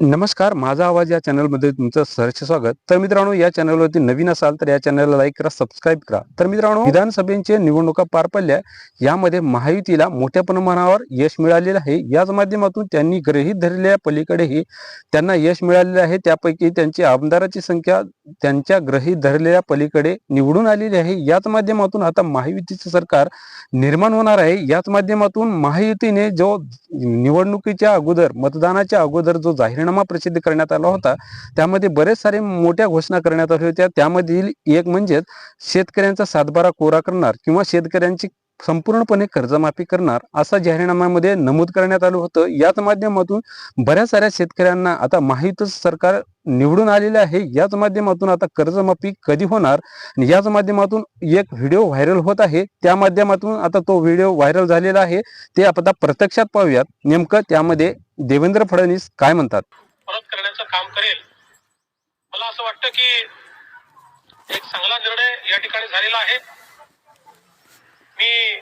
नमस्कार माझा आवाज या चॅनलमध्ये तुमचं सहर्ष स्वागत. तर मित्रांनो या चॅनलवरती नवीन असाल तर या चॅनलला लाईक करा सबस्क्राईब करा. तर मित्रांनो विधानसभेचे निवडणुका पार पडल्या यामध्ये महायुतीला मोठ्या प्रमाणावर यश मिळालेलं आहे. याच माध्यमातून त्यांनी गृहीत धरलेल्या पलीकडेही त्यांना यश मिळालेलं आहे. त्यापैकी त्यांची आमदाराची संख्या त्यांच्या ग्रही धरलेल्या पलीकडे निवडून आलेली आहे. याच माध्यमातून आता महायुतीचं सरकार निर्माण होणार आहे. याच माध्यमातून महायुतीने जो निवडणुकीच्या अगोदर मतदानाच्या अगोदर जो जाहीरनामा प्रसिद्ध करण्यात आला होता त्यामध्ये बरेच सारे मोठ्या घोषणा करण्यात आल्या होत्या. त्यामधील एक म्हणजेच शेतकऱ्यांचा सातबारा कोरा करणार किंवा शेतकऱ्यांची संपूर्णपणे कर्जमाफी करणार असा जाहीरनाम्यामध्ये नमूद करण्यात आलं होतं. याच माध्यमातून बऱ्याच साऱ्या शेतकऱ्यांना आता माहीतच सरकार निवडून आलेले आहे. याच माध्यमातून आता कर्जमाफी कधी होणार? याच माध्यमातून एक व्हिडिओ व्हायरल होत आहे. त्या माध्यमातून आता तो व्हिडिओ व्हायरल झालेला आहे. ते आता प्रत्यक्षात पाहूयात. नेमकं त्यामध्ये देवेंद्र फडणवीस काय म्हणतात? परत करण्याचं काम करेल. मला असं वाटतं की एक चांगला निर्णय या ठिकाणी झालेला आहे. मी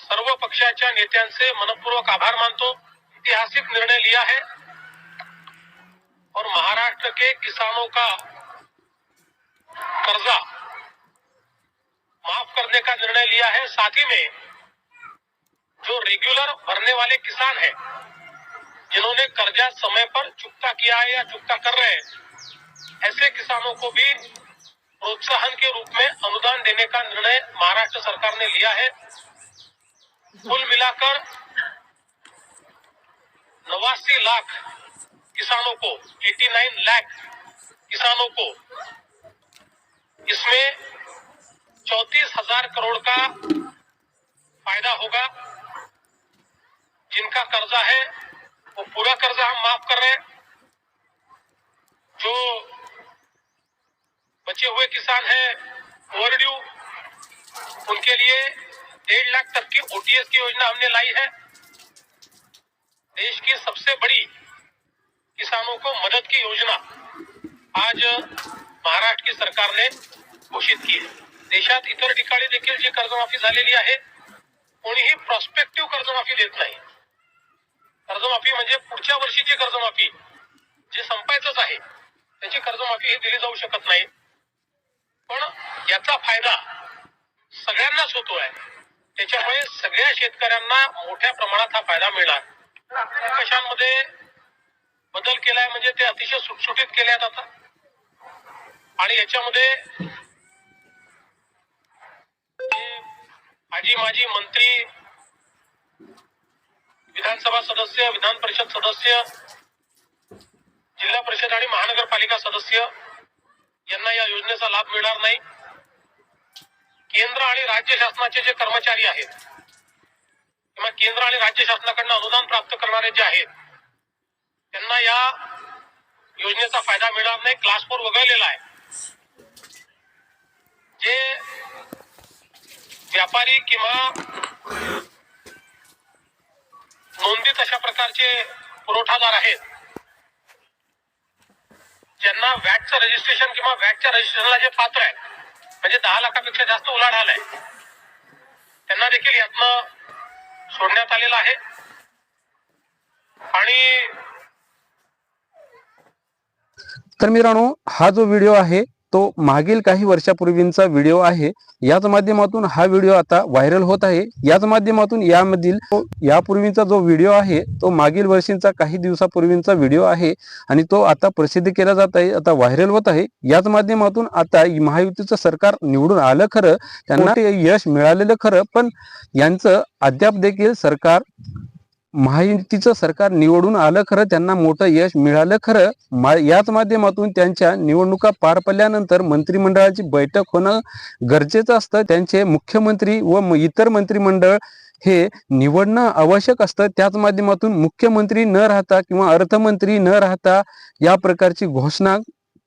सर्व पक्षाच्या नेत्यांचे मनपूर्वक आभार मानतो. ऐतिहासिक निर्णय लिया है. और महाराष्ट्र के किसानों का कर्जा माफ़ करने का निर्णय लिया है। साथ ही में जो रेगुलर भरने वाले किसान हैं, जिन्होंने कर्जा समय पर चुकता किया है या चुकता कर रहे हैं, ऐसे किसानों को भी प्रोत्साहन के रूप में अनुदान देने का निर्णय महाराष्ट्र सरकार ने लिया है। कुल मिलाकर नवासी लाख किसानों को 89 लाख किसानों को इसमें चौतीस हज़ार करोड़ का फ़ायदा होगा। जिनका कर्जा है, वो पूरा कर्जा हम माफ़ कर रहे हैं। जो बचे हुए किसान हैं, ओवरड्यू। उनके लिए डेढ़ लाख तक की ओटीएस की योजना हमने लाई है। देश की सबसे बड़ी किसानों को मदद की योजना आज महाराष्ट्र की सरकार ने घोषित की आहे देशात इतर ठिकाणी देखील जी कर्जमाफी झालेली आहे, कोणीही प्रॉस्पेक्टिव्ह कर्जमाफी देत नाही. कर्जमाफी म्हणजे पुढच्या वर्षीची कर्जमाफी, जे संपायचंच आहे, त्याची कर्जमाफी ही दिली जाऊ शकत नाही. पण याचा फायदा सगळ्यांनाच होतो आहे त्याच्यामुळे सगळ्या शेतकऱ्यांना मोठ्या प्रमाणात हा फायदा मिळणार. कशांमध्ये बदल केलाय म्हणजे ते अतिशय सुटसुटीत केले आहेत आता. आणि याच्यामध्ये जे आजी माजी मंत्री विधानसभा सदस्य विधान परिषद सदस्य जिल्हा परिषद आणि महानगरपालिका सदस्य यांना या योजनेचा लाभ मिळणार नाही. केंद्र आणि राज्य शासनाचे जे कर्मचारी आहेत किंवा केंद्र आणि राज्य शासनाकडनं अनुदान प्राप्त करणारे जे आहेत त्यांना या योजनेचा फायदा मिळणार नाही. क्लास फोर वगळलेला आहे. जे व्यापारी किंवा नोंदीत अशा प्रकारचे पुरवठादार आहेत ज्यांना वॅटचं रजिस्ट्रेशन किंवा वॅटच्या रजिस्ट्रेशनला जे पात्र आहे म्हणजे दहा लाखापेक्षा जास्त उलाढ आलाय त्यांना देखील यातनं सोडण्यात आलेलं आहे. आणि तर मित्रांनो हा जो व्हिडिओ आहे तो मागील काही वर्षापूर्वींचा व्हिडिओ आहे. याच माध्यमातून हा व्हिडिओ आता व्हायरल होत आहे. याच माध्यमातून यामधील यापूर्वीचा जो व्हिडिओ आहे तो मागील वर्षींचा काही दिवसापूर्वींचा व्हिडिओ आहे आणि तो आता प्रसिद्ध केला जात आहे आता व्हायरल होत आहे. याच माध्यमातून आता महायुतीचं सरकार निवडून आलं खरं त्यांना यश मिळालेलं खरं पण यांचं अद्याप देखील सरकार महायुतीचं सरकार निवडून आलं खरं त्यांना मोठं यश मिळालं खरं. मा याच माध्यमातून त्यांच्या निवडणुका पार पडल्यानंतर मंत्रिमंडळाची बैठक होणं गरजेचं असतं. त्यांचे मुख्यमंत्री व इतर मंत्रिमंडळ हे निवडणं आवश्यक असतं. त्याच माध्यमातून मुख्यमंत्री न राहता किंवा अर्थमंत्री न राहता या प्रकारची घोषणा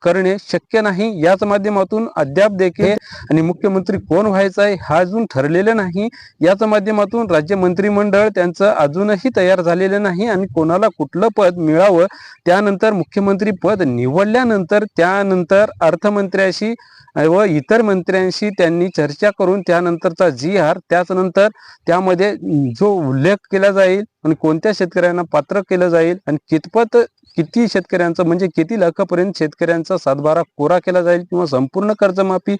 करणे शक्य नाही. याच माध्यमातून अद्याप देखील आणि मुख्यमंत्री कोण व्हायचा आहे हा अजून ठरलेलं नाही. याच माध्यमातून राज्य मंत्रिमंडळ त्यांचं अजूनही तयार झालेलं नाही आणि कोणाला कुठलं पद मिळावं त्यानंतर मुख्यमंत्री पद निवडल्यानंतर त्यानंतर अर्थमंत्र्याशी व इतर मंत्र्यांशी त्यांनी चर्चा करून त्यानंतरचा जी आर त्याचनंतर त्यामध्ये जो उल्लेख केला जाईल आणि कोणत्या शेतकऱ्यांना पात्र केलं जाईल आणि कितपत किती शेतकऱ्यांचं म्हणजे किती लाखापर्यंत शेतकऱ्यांचा सातबारा कोरा केला जाईल किंवा संपूर्ण कर्जमाफी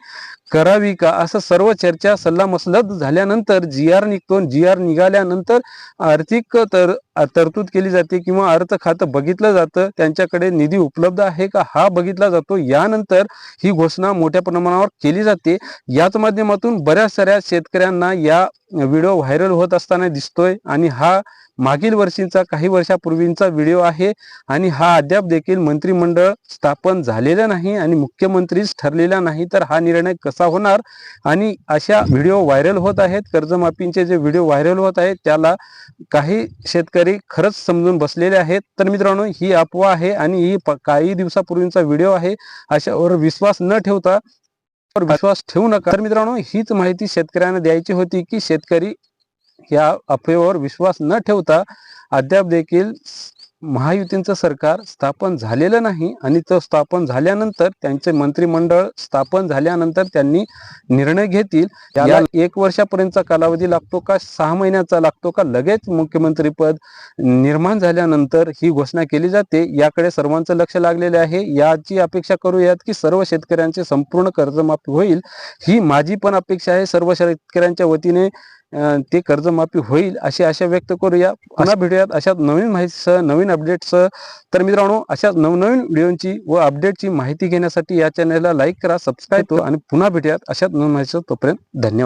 करावी का? असं सर्व चर्चा सल्लामसलत झाल्यानंतर जी आर निघतो जी आर निघाल्यानंतर आर्थिक तर तरतूद केली जाते किंवा अर्थ खातं बघितलं जातं. त्यांच्याकडे निधी उपलब्ध आहे का? हा बघितला जातो. यानंतर ही घोषणा मोठ्या प्रमाणावर केली जाते. याच माध्यमातून बऱ्याच साऱ्या शेतकऱ्यांना या व्हिडिओ व्हायरल होत असताना दिसतोय आणि हा मागील वर्षीचा काही वर्षापूर्वींचा व्हिडिओ आहे आणि हा अद्याप देखील मंत्रिमंडळ स्थापन झालेला नाही आणि मुख्यमंत्रीच ठरलेला नाही तर हा निर्णय कसा होणार? आणि अशा व्हिडिओ व्हायरल होत आहेत कर्जमाफींचे जे व्हिडिओ व्हायरल होत आहेत त्याला काही शेतकरी खरंच समजून बसलेले आहेत. तर मित्रांनो ही अफवा आहे आणि ही प- काही दिवसापूर्वींचा व्हिडिओ आहे. अशावर विश्वास न ठेवता विश्वास ठेवू नका. तर मित्रांनो हीच माहिती शेतकऱ्यांना द्यायची होती की शेतकरी या अफवेवर विश्वास न ठेवता अद्याप देखील महायुतीचं सरकार स्थापन झालेलं नाही आणि तो स्थापन झाल्यानंतर त्यांचे मंत्रिमंडळ स्थापन झाल्यानंतर त्यांनी निर्णय घेतील. याला एक वर्षापर्यंतचा कालावधी लागतो का? सहा महिन्याचा लागतो का? लगेच मुख्यमंत्री पद निर्माण झाल्यानंतर ही घोषणा केली जाते. याकडे सर्वांचं लक्ष लागलेले आहे. याची अपेक्षा करूयात की सर्व शेतकऱ्यांचे संपूर्ण कर्जमाफी होईल. ही माझी पण अपेक्षा आहे. सर्व शेतकऱ्यांच्या वतीने ते कर्जमाफी होईल अशी आशा व्यक्त करूया. पुन्हा भेटूयात अशा नवीन माहितीसह नवीन अपडेट्ससह तर मित्रांनो अशा नवनवीन व्हिडिओची व अपडेटची माहिती घेण्यासाठी या चॅनलला लाईक करा सबस्क्राईब करा आणि पुन्हा भेटूयात अशाच नवीन माहितीसह. तोपर्यंत धन्यवाद.